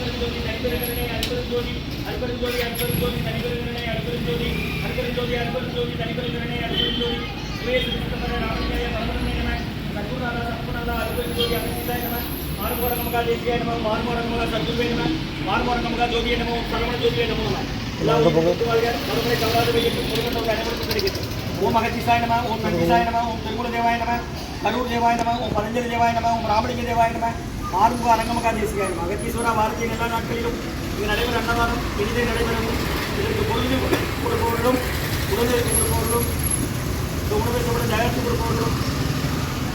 అనుకరించోది నడిపెరుగునే అనుకరించోది అనుకరించోది అనుకరించోది నడిపెరుగునే అనుకరించోది అనుకరించోది అనుకరించోది నడిపెరుగునే అనుకరించోది శ్రీకృష్ణ రామలింగయ్య పరమలింగమే నక్కునాథ సంపూర్ణంగా అనుకరించోది అనుకరించాయనమా మారుమూరకంగా దేశీయనమా మారుమూరకంగా సద్దుపేయనమా మారుమూరకంగా జోగియనమో సర్వణ జోగియనమో ఇలా మరొకరి కవరాలు వెయ్యి పురుగుతో అనుమతి జరిగింది ఓం మహతిశాయ నమ ఓం నందిశాయ నమ ఓం తెలుగుల దేవాయ నమ కరూరు దేవాయ నమ పరంజలి దేవాయ నమ ఓం రామలింగ மார்புக தேவாய நம ஓம் ராமலிங்க அரங்கமகா தேசிகாய அகத்தீஸ்வரா பாரதியின் எல்லா நாட்களிலும் இது நடைபெற அன்னதானம் இனிதே நடைபெறவும் இதற்கு பொழுது கொடுப்பவர்களும் உடலுக்கு கொடுப்பவர்களும் இந்த உணவை சொல்ற தயாரித்து கொடுப்பவர்களும்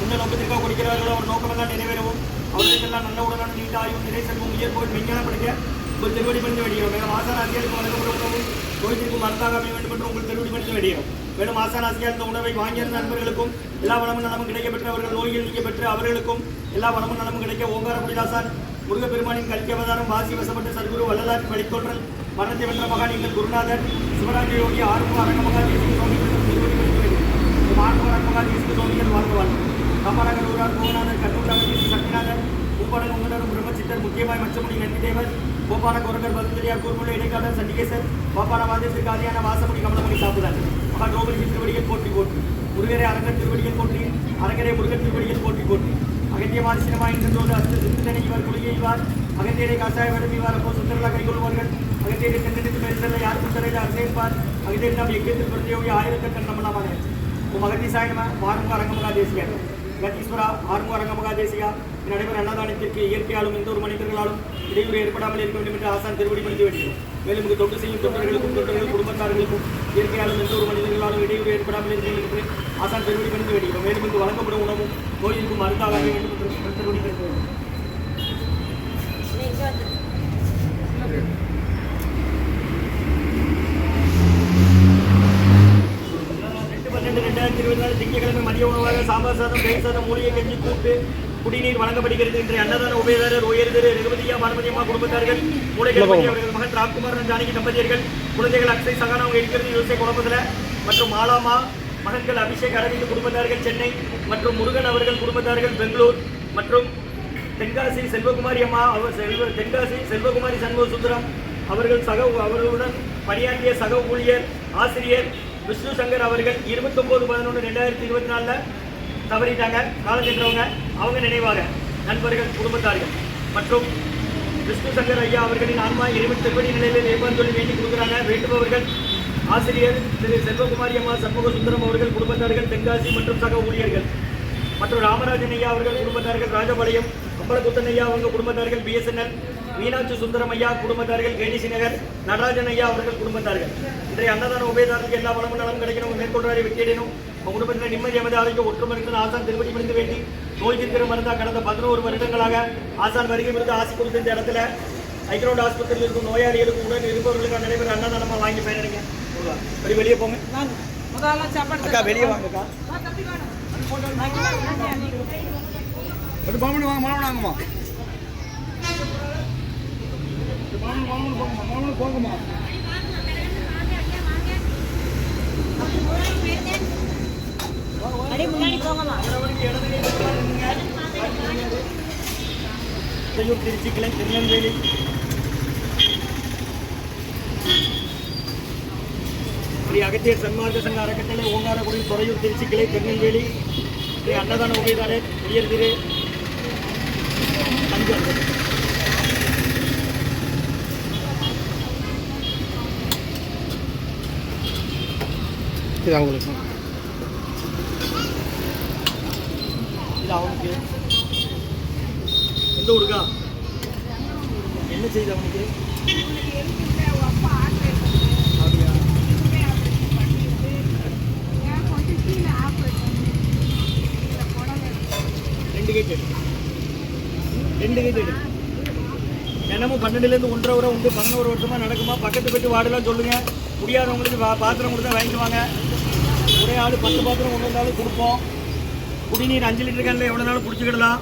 எந்த நோக்கத்திற்காக கொடுக்கிறார்களோ அவர் நோக்கமெல்லாம் நிறைவேறவும் அவர்களுக்கெல்லாம் நல்ல உடலான நீண்ட ஆய்வு நிறை செல்வம் உயர் போய் விஞ்ஞானம் படிக்க உங்கள் திருவடி பணிந்து வேண்டியோம் மேலும் ஆசான ஆசிரியருக்கு வழங்கப்படும் உணவும் கோயிலுக்கு மருந்தாக அமைய வேண்டும் என்று உங்கள் திருவடி பணிந்து வேண்டியோம் மேலும் ஆசானாசியாக இருந்த உணவை வாங்கியிருந்த நண்பர்களுக்கும் எல்லா வளமும் நலமும் கிடைக்க பெற்றவர்கள் நோயில் நீங்க பெற்று அவர்களுக்கும் எல்லா வளமும் நலமும் கிடைக்க ஓங்கார புலிதாசான் முருகப்பெருமானின் கல்வி அவதாரம் வாசி வசப்பட்ட சர்க்குரு வள்ளலார் வழித்தோன்றல் மரணத்தை வென்ற மகா நீங்கள் குருநாதர் சிவராஜ யோகி ஆறுமுக அரங்கமகா தேசிய சுவாமி திருவடி மாணவ அரங்கமகா தேசிய சுவாமிகள் வாழ்க வாழ்க காமராகர் ஊரார் கோநாதர் கண்ணூர் சக்திநாதர் பூப்பாளர் உங்கடரும் பிரம்மச்சித்தர் முக்கியமாய் மச்சமுடி நந்திதேவர் கோபால கோரகர் பதுந்தரியார் கூர்முள்ள இடைக்காலர் சண்டிகேசர் பாப்பான வாதத்திற்கு ஆதியான வாசமுடி கமலமுடி சாப்பிடார் மகா திருவடிகள் போற்றி போற்றி. முருகரை அரங்கர் திருவடிகள் போற்றி அரங்கரை முருகன் திருவடிகள் போற்றி போற்றி. அகத்தியமாதி சினிமா என்கின்றோடு அஸ்து சிந்தனை இவர் குளிகை அகத்தியரை காசாய வடம் இவார் அப்போ சுந்தரலா கைகொள்வார்கள் அகத்தியரை தென்னெடுத்து பெருந்தல்ல யார் குந்தரையில் அரசேற்பார் அகத்தியர் நாம் எங்கேருந்து பிரதியோகி ஆயிரக்கட்டன் நம்மளாமான மகதீசாய நம. மாறுங்க அரங்கமகா தேசியார் கத்தீஸ்வரா ஆறுங்க அரங்கமகா தேசியா நடைபெற அன்னதானத்திற்கு இயற்கையாலும் எந்த ஒரு மனிதர்களாலும் இடையூறு ஏற்படாமல் இருக்க வேண்டும் என்று ஆசான் திருவடி பணிந்து வேண்டியது. மேலும் இங்கு தொண்டு செய்யும் தொண்டர்களுக்கும் தொண்டர்கள் குடும்பத்தார்களுக்கும் இயற்கையாலும் எந்த ஒரு மனிதர்களாலும் இடையூறு ஏற்படாமல் இருக்க என்று ஆசான் திருவடி பணிந்து வேண்டும். மேலும் இங்கு வழங்கப்படும் உணவும் கோயிலுக்கும் மருந்தாக வேண்டும் என்று திருவடி பணிந்து வேண்டியது ரெண்டு பன்னெண்டு ரெண்டாயிரத்தி இருபத்தி நாலு திங்கட்கிழமை மதிய உணவாக சாம்பார் சாதம் தயிர் சாதம் மூலிகை கஞ்சி கூட்டு குடிநீர் வழங்கப்படுகிறது இன்றைய அன்னதான உபயதாரர் உயர்திரு ரகுபதியா பானுமதியம்மா குடும்பத்தார்கள் பற்றி அவர்கள் மகன் ராம்குமார் ஜானகி தம்பதியர்கள் குழந்தைகள் அக்ஷய் சகானா அவங்க இருக்கிறது யோசை குழப்பத்தில் மற்றும் மாலாமா மகன்கள் அபிஷேக் அரவிந்த் குடும்பத்தார்கள் சென்னை மற்றும் முருகன் அவர்கள் குடும்பத்தார்கள் பெங்களூர் மற்றும் தென்காசி செல்வகுமாரி அம்மா அவர் செல்வ தென்காசி செல்வகுமாரி சண்முக சுந்தரம் அவர்கள் சக அவர்களுடன் பணியாற்றிய சக ஊழியர் ஆசிரியர் விஷ்ணு சங்கர் அவர்கள் இருபத்தொம்போது பதினொன்று ரெண்டாயிரத்தி இருபத்தி நாலில் தவறிட்டாங்க காலம் சென்றவங்க அவங்க நினைவாக நண்பர்கள் குடும்பத்தார்கள் மற்றும் விஷ்ணு சங்கர் ஐயா அவர்களின் ஆன்மா இறைவன் திருப்பதி நிலையில் ஏற்பாடு சொல்லி வேண்டி கொடுக்குறாங்க. வேண்டுபவர்கள் ஆசிரியர் திரு செல்வகுமாரி அம்மா சண்முக சுந்தரம் அவர்கள் குடும்பத்தார்கள் தென்காசி மற்றும் சக ஊழியர்கள். மற்றும் ராமராஜன் ஐயா அவர்கள் குடும்பத்தார்கள் ராஜபாளையம் அம்பலகுத்தன் ஐயா அவங்க குடும்பத்தார்கள் பிஎஸ்என்எல் மீனாட்சி சுந்தரம் ஐயா குடும்பத்தார்கள் கேடிசி நகர் நடராஜன் ஐயா அவர்கள் குடும்பத்தார்கள். இன்றைய அன்னதான உபயதாரருக்கு எல்லா வளமும் நலம் கிடைக்கணும். மேற்கொண்டாரை வெற்றியடையணும். உங்கள் குடும்பத்தில் நிம்மதி அமைதி ஆரோக்கியம் ஒற்றுமை இருக்கிற ஆசான் திருப்பதி முடிந்து வேண்டி நோய் தீர்க்கிற மருந்தா கடந்த பதினோரு வருடங்களாக ஆசான் வருகை விருது ஆசி கொடுத்த இந்த இடத்துல ஐக்ரௌண்ட் ஆஸ்பத்திரியில் இருக்கும் நோயாளிகளுக்கு உடன் இருப்பவர்களுக்கு நடைபெற அன்னதானமாக வாங்கி பயனடைங்க. சரி வெளியே போங்க. அக்கா வெளியே வாங்கக்கா. ஒரு வாங்க வாங்கம்மா செய்யூர் திருச்சி கிளை திருநெல்வேலி ஸ்ரீ அகத்தியர் சன்மார்க்க சங்க அறக்கட்டளை ஓங்காரக்குடி துறையூர் திருச்சி கிளை திருநெல்வேலி ஸ்ரீ அன்னதான உபயதாரர் உயர்திரு திரு தஞ்சம் இது அவங்களுக்கு. இது அவனுக்கு. எந்த ஊருக்கா? என்ன செய்யுது அவனுக்கு? ரெண்டு கேட் எடு ரெண்டு கேட் எடு தினமும் பன்னெண்டுலேருந்து ஒன்றரை வரை உண்டு பதினோரு வருஷமாக நடக்குமா? பக்கத்து பக்கத்து வார்டெல்லாம் சொல்லுங்கள் முடியாதவங்களுக்கு பா பாத்திரம் கொடுத்தா வாங்கிக்குவாங்க ஒரே ஆடு பத்து பாத்திரம் கொண்டு வந்தாலும் கொடுப்போம். குடிநீர் அஞ்சு லிட்டர் கேனில் எவ்வளோ நாளும் பிடிச்சிக்கிடலாம்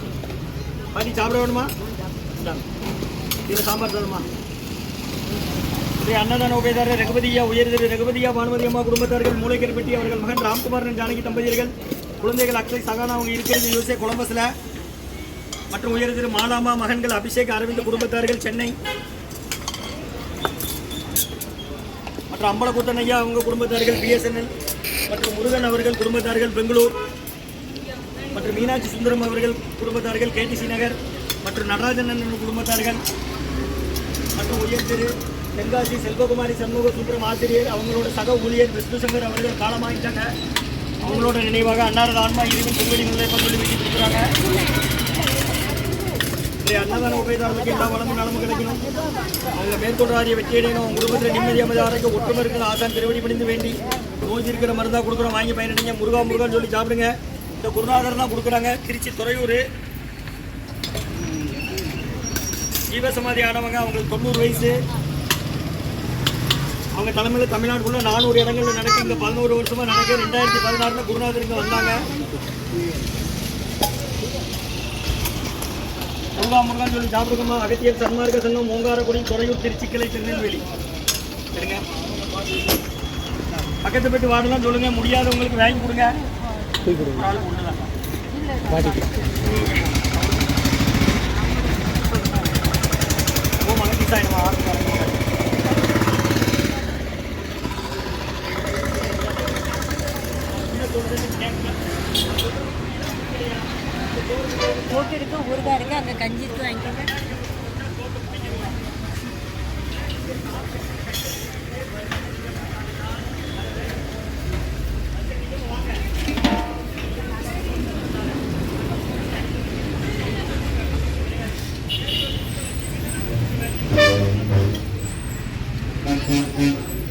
பண்ணி சாப்பிட வேணுமா? இதில் சாம்பார் தருமா ஸ்ரீ அன்னதான உபயதாரர் ரகுபதியா உயர்திரு ரகுபதியா பானுமதி அம்மா குடும்பத்தார்கள் மூளைக்கருப்பட்டி அவர்கள் மகன் ராம்குமாரன் ஜானகி தம்பதியர்கள் குழந்தைகள் அக்ஷய் சகானா அவங்க இருக்கிறது யூசே கொலம்பஸில். மற்றும் உயர்திரு மாலாமா மகன்கள் அபிஷேக் அரவிந்த் குடும்பத்தார்கள் சென்னை. மற்றும் அம்பலகுத்தன் ஐயா அவங்க குடும்பத்தார்கள் பிஎஸ்என்எல் மற்றும் முருகன் அவர்கள் குடும்பத்தார்கள் பெங்களூர் மற்றும் மீனாட்சி சுந்தரம் அவர்கள் குடும்பத்தார்கள் கேடிசி நகர் மற்றும் நடராஜன் அண்ணன் குடும்பத்தார்கள் மற்றும் உயர் திரு தென்காசி செல்வகுமாரி சண்முக சுந்தரம் ஆசிரியர் அவங்களோட சக ஊழியர் விஷ்ணுசங்கர் அவர்கள் காலமாயிட்டாங்க அவங்களோட நினைவாக அன்னாரது ஆன்மா இறைவன் திருவடி நிலை பங்குள்ளி வேண்டி கொடுக்குறாங்க. அன்னதான உபயதாரர்களுக்கு எல்லா வளமும் நலமும் கிடைக்கணும். அவங்க மேற்கொண்டாரிய வெற்றியடையணும். அவங்க குடும்பத்தில் நிம்மதி அமைதி ஆரோக்கியம் ஒற்றுமை இருக்கிற ஆசான் திருவடி பணிந்து வேண்டி. நோய் இருக்கிற மருந்தா கொடுக்குறோம். வாங்கி பயனடைங்க. முருகா முருகான்னு சொல்லி சாப்பிடுங்க. இந்த குருநாதர் தான் கொடுக்குறாங்க. திருச்சி துறையூர். ஜீவசமாதி ஆனவங்க அவங்களுக்கு தொண்ணூறு வயசு. அவங்க தலைமையில் தமிழ்நாட்டுக்குள்ள நானூறு இடங்களில் நடக்கு. இங்கே பதினோரு வருஷமாக நடக்க. ரெண்டாயிரத்தி பதினாறுல குருநாதர் இங்கே வந்தாங்க. முருகா முருகான்னு சொல்லி சாப்பிடுங்கம்மா. அகத்தியர் சன்மார்க்க சங்கம் ஓங்காரக்குடி துறையூர் திருச்சிக்கிளை திருநெல்வேலி. சரிங்க? பக்கத்து பக்கத்து வாடலாம் சொல்லுங்க முடியாதவங்களுக்கு வாங்கி கொடுங்க. ஒரு ஓ ஆறு போட்டு இருக்கு ஊறுகாய் இருக்கு அங்கே கஞ்சி இருக்கு வாங்கிக்கோங்க. Mm-hmm.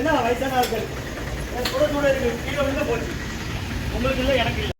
என்ன வயசான ஆட்கள்? என் இருக்கு. கீழே வந்து போச்சு. உங்களுக்கு இல்லை எனக்கு இல்லை.